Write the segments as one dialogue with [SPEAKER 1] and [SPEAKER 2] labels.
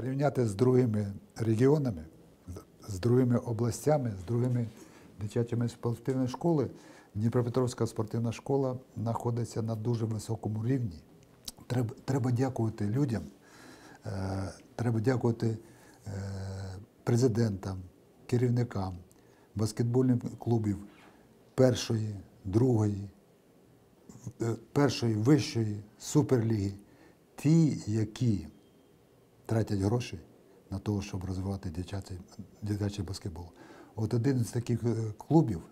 [SPEAKER 1] Порівняти з другими регіонами, з- другими областями, з другими дитячими спортивними школами, Дніпропетровська спортивна школа знаходиться на дуже високому рівні. Треба, треба дякувати людям, е, треба дякувати е, президентам, керівникам баскетбольних клубів першої, другої, е, першої вищої суперліги, ті, які тратять гроші на те, щоб розвивати дитячий, дитячий баскетбол. От один з таких е, клубів,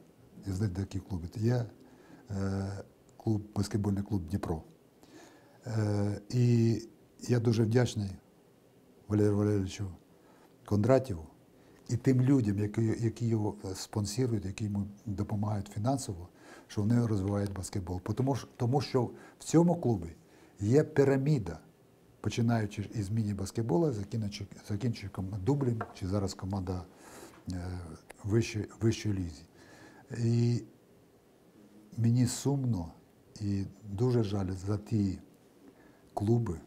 [SPEAKER 1] із таких клубів, є е, клуб, баскетбольний клуб Дніпро. Е, і я дуже вдячний Валерію Валерійовичу Кондратєву і тим людям, які, які його спонсорують, які йому допомагають фінансово, що вони розвивають баскетбол. Тому, тому що в цьому клубі є піраміда, починаючи із міні-баскетболу, закінчуючи, дублем, чи зараз команда е, вищої, вищої лізі. І мені сумно і дуже жаль за ті клуби,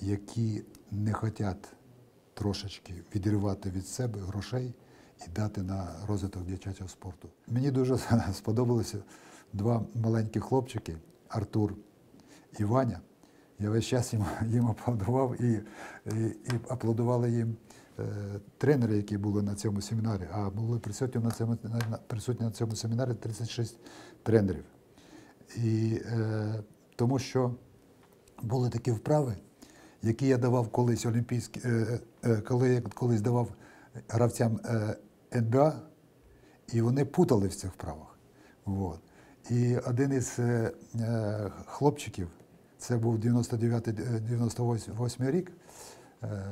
[SPEAKER 1] які не хочуть трошечки відірвати від себе грошей і дати на розвиток дитячого спорту. Мені дуже сподобалися два маленькі хлопчики Артур і Ваня. Я весь час їм, їм аплодував і, і, і аплодували їм е, тренери, які були на цьому семінарі. А були присутні на цьому, присутні на цьому семінарі 36 тренерів. І е, тому що були такі вправи, які я давав колись олімпійські, е, е, коли я колись давав гравцям е, НБА, і вони путали в цих вправах. Вот. І один із е, хлопчиків, це був 99-98 рік, е,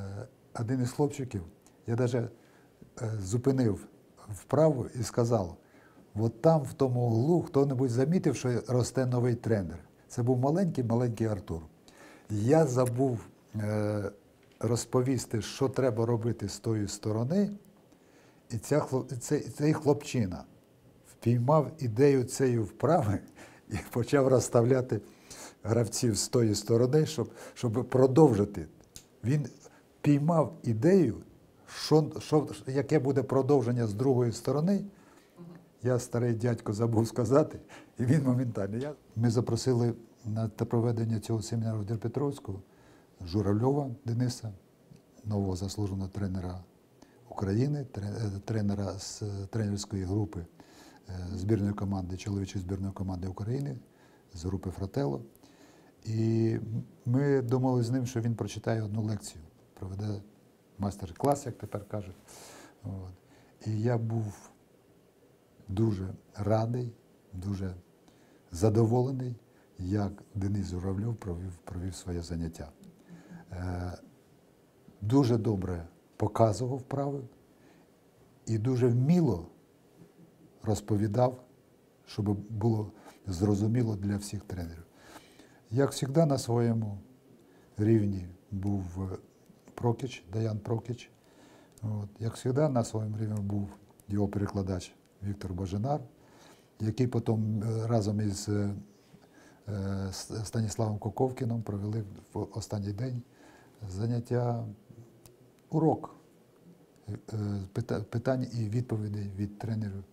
[SPEAKER 1] один із хлопчиків, я навіть зупинив вправу і сказав: от там, в тому углу, хто-небудь замітив, що росте новий тренер. Це був маленький-маленький Артур. Я забув е, розповісти, що треба робити з тої сторони, і ця, цей, цей хлопчина впіймав ідею цієї вправи і почав розставляти гравців з тої сторони, щоб, щоб продовжити. Він піймав ідею, що, що, яке буде продовження з другої сторони. Я старий дядько забув сказати, і він моментально. Ми запросили на проведення цього семінару в Дніпропетровську Журавльова Дениса, нового заслуженого тренера України, е, тренера з е, тренерської групи е, збірної команди, чоловічої збірної команди України з групи Фратело. І ми думали з ним, що він прочитає одну лекцію, проведе майстер-клас, як тепер кажуть. От. І я був дуже радий, дуже задоволений, як Денис Журавльов провів, провів своє заняття. Е, дуже добре показував вправи і дуже вміло розповідав, щоб було зрозуміло для всіх тренерів. Як завжди, на своєму рівні був е, Прокіч, Даян Прокіч. От. Як завжди, на своєму рівні був його перекладач Віктор Бажанар, який потім е, разом із е, Станіславом Коковкіном провели в останній день заняття урок питань і відповідей від тренерів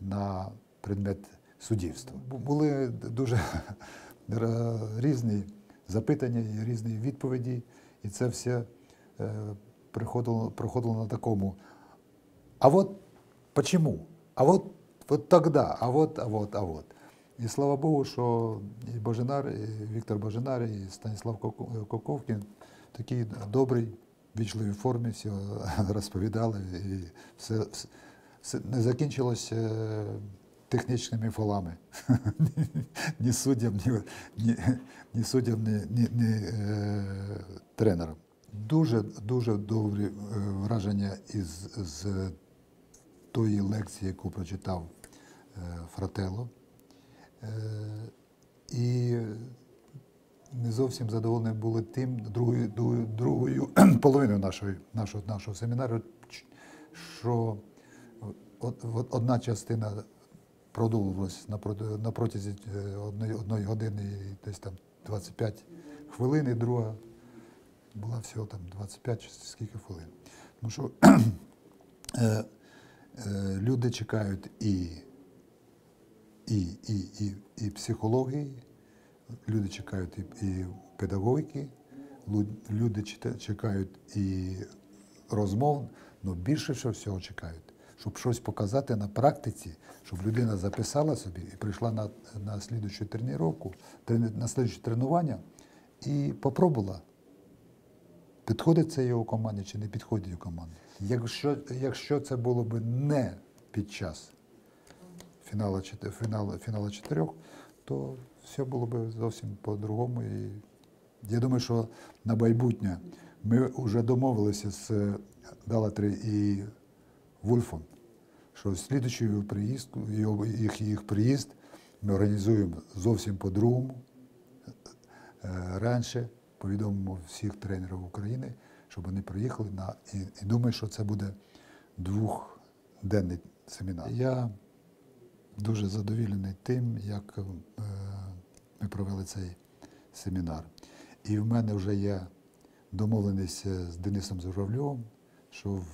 [SPEAKER 1] на предмет суддівства. Були дуже різні запитання і різні відповіді, і це все е, приходило, проходило на такому. А вот почему? А вот, вот тогда, а вот, а вот, а вот. І слава Богу, що і Божинар, і Віктор Божинар, і Станіслав Коковкін в такій добрій, вічливій формі все розповідали. І все, все, все не закінчилось е, технічними фолами. ні суддям, ні, ні, суддям, ні, ні, е, тренерам. Дуже дуже добрі е, враження із з тої лекції, яку прочитав е, Фрателло. І не зовсім задоволені були тим другою, другою, половиною нашої, нашого, нашого семінару, що одна частина продовжувалась на, протязі е, одної, години і десь там 25 хвилин, і друга була всього там 25 чи скільки хвилин. Тому що е, е, люди чекають і, і, і, і, і психології, люди чекають і, і педагогіки, люди чекають і розмов, але більше всього чекають, щоб щось показати на практиці, щоб людина записала собі і прийшла на, на слідучу тренування, на слідуче тренування і попробувала. Підходить це його команді чи не підходить його команді. Якщо, якщо це було б не під час фіналу, фіналу, фіналу чотирьох, то все було б зовсім по-другому. І я думаю, що на майбутнє ми вже домовилися з е, Далатри і Вульфом, що слідуючий приїзд, їх, їх приїзд ми організуємо зовсім по-другому. Е, раніше повідомимо всіх тренерів України, щоб вони приїхали на і, і думаю, що це буде двохденний семінар. Я дуже задоволений тим, як е, ми провели цей семінар. І в мене вже є домовленість е, з Денисом Журавльовим, що в,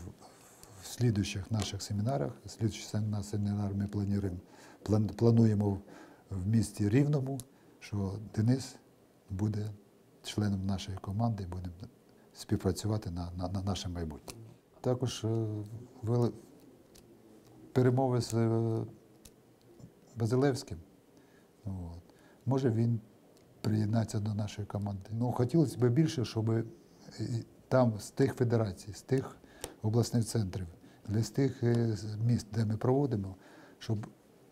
[SPEAKER 1] в слідуючих наших семінарах, слідуючий сем- семінар ми плануємо, план, плануємо в місті Рівному, що Денис буде членом нашої команди і будемо співпрацювати на, на, на наше майбутнє. Також е, вели перемови з е, Базилевським. От. Може він приєднається до нашої команди. Ну, хотілося б більше, щоб там з тих федерацій, з тих обласних центрів, для тих е, міст, де ми проводимо, щоб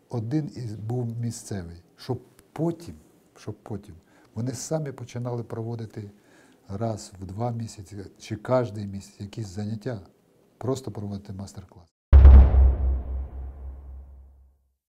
[SPEAKER 1] один із був місцевий, щоб потім, щоб потім вони самі починали проводити раз в два місяці чи кожен місяць якісь заняття, просто проводити мастер-клас.